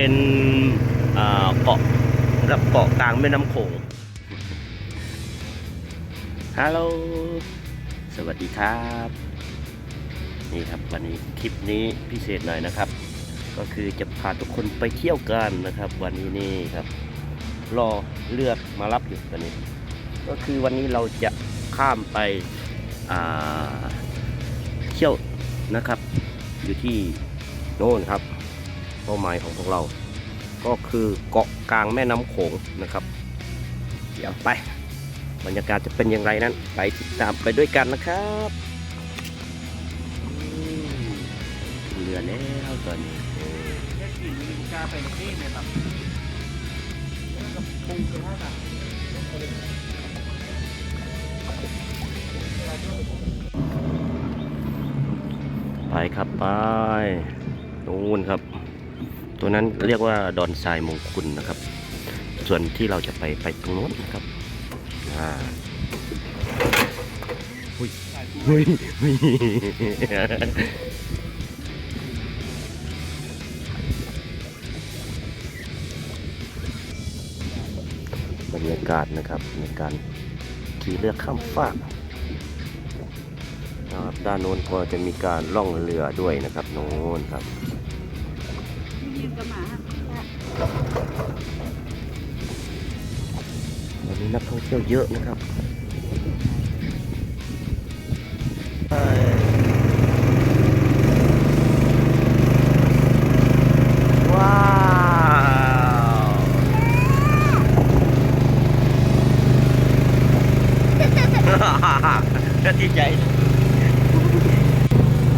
เป็นเกาะรับเกาะกลางแม่น้ำโขงฮัลโหลสวัสดีครับ นี่ครับวันนี้คลิปนี้พิเศษหน่อยนะครับ ก็คือจะพาทุกคนไปเที่ยวกันนะครับ วันนี้นี่ครับ รอเลือกมารับอยู่ตอนนี้ ก็คือวันนี้เราจะข้ามไปเที่ยวนะครับ อยู่ที่โน่นครับ เป้าหมายของพวกเรา ก็คือเกาะกลางแม่น้ำโขงนะครับ เดี๋ยวไปบรรยากาศจะเป็นอย่างไรนั้น ไปติดตามไปด้วยกันนะครับเรือแล้วตอนนี้ไปนี่เนี่ยแบบกับปูกระทะแบบไปครับไปนู่นครับ ตัวนั้นเรียกว่าดอนทรายมงคุณนะครับ ส่วนที่เราจะไปไปตรงโน้นนะครับอ่าหุ้ยหุ้ยหุ้ยบรรยากาศนะครับในการขี่เรือข้ามฟากนะครับด้านโน้นก็จะมีการล่องเรือด้วยนะครับโน้นครับยืน กับหมาวันนี้นักท่องเที่ยวเยอะนะครับว้าวก็ดีใจ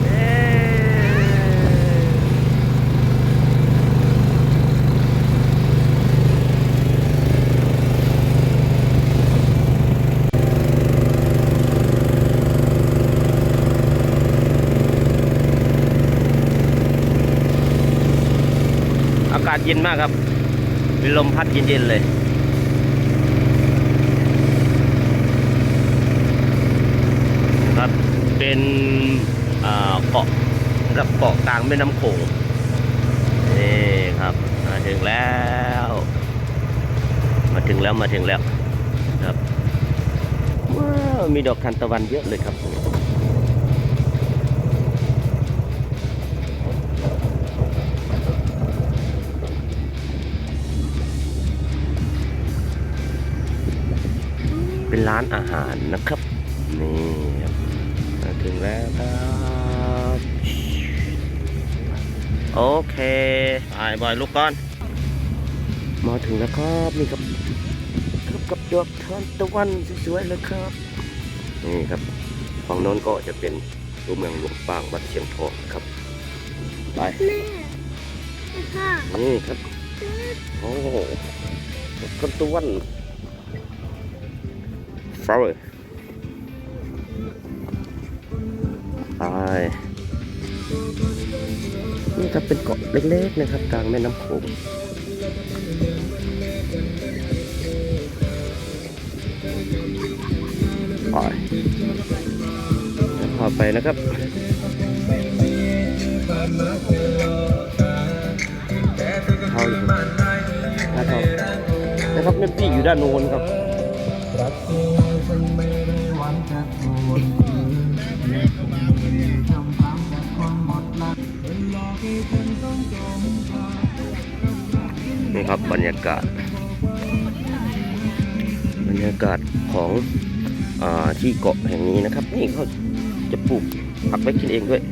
เอ้อาศเย็นมากครับมีลมพัดเย็นๆเลยครับเป็นเกาะกับเกาะกลางแม่น้ำโขงนี่ครับมาถึงแล้ว มาถึงแล้วมาถึงแล้วครับว้าวมีดอกทานตะวันเยอะเลยครับ ร้านอาหารนะครับ นี่ครับมาถึงแล้วครับโอเคไปบอยลูกก่อน มาถึงแล้วครับนี่ครับครับกับดอกทานตะวันสวยๆเลยครับนี่ครับฝั่งโน้นก็จะเป็นตัวเมืองหลวงปางวัดเชียงทองครับไปค่ะนี่ครับโอ้ดอกทานตะวัน flower ไปนี่ครับเป็นเกาะเล็กๆนะครับ กลางแม่น้ำโขงไปแล้วพาไปนะครับเท่าอยู่ถ้าเท่านะครับแม่ปี้อยู่ด้านโน้นครับ นี่ครับบรรยากาศ บรรยากาศของอที่เกาะแห่งนี้นะครับ นี่เขาจะปลูกผักไว้กินเองด้วย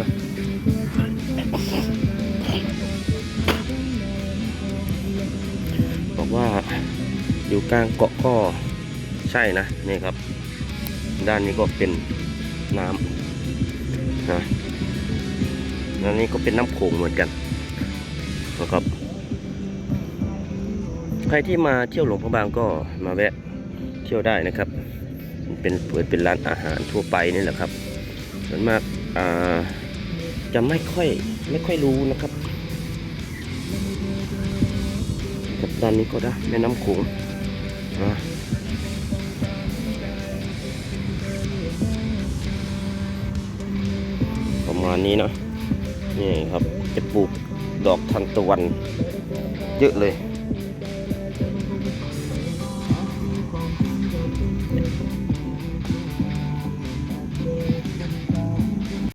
นะบอกว่าอยู่กลางเกาะก็ใช่นะ นี่ครับ ด้านนี้ก็เป็นน้ำนะด้านนี้ก็เป็นน้ำโขงเหมือนกันนะครับ ใครที่มาเที่ยวหลวงพระบางก็มาแวะเที่ยวได้นะครับ เป็นเปิดเป็นร้านอาหารทั่วไปนี่แหละครับ ส่วนมากอ่าจะไม่ค่อยไม่ค่อยรู้นะครับกับด้านนี้ก็ได้แม่น้ำโขงอ่า มาณนี้เนาะนี่ครับจะปลูกดอกทานตะวัน เยอะเลย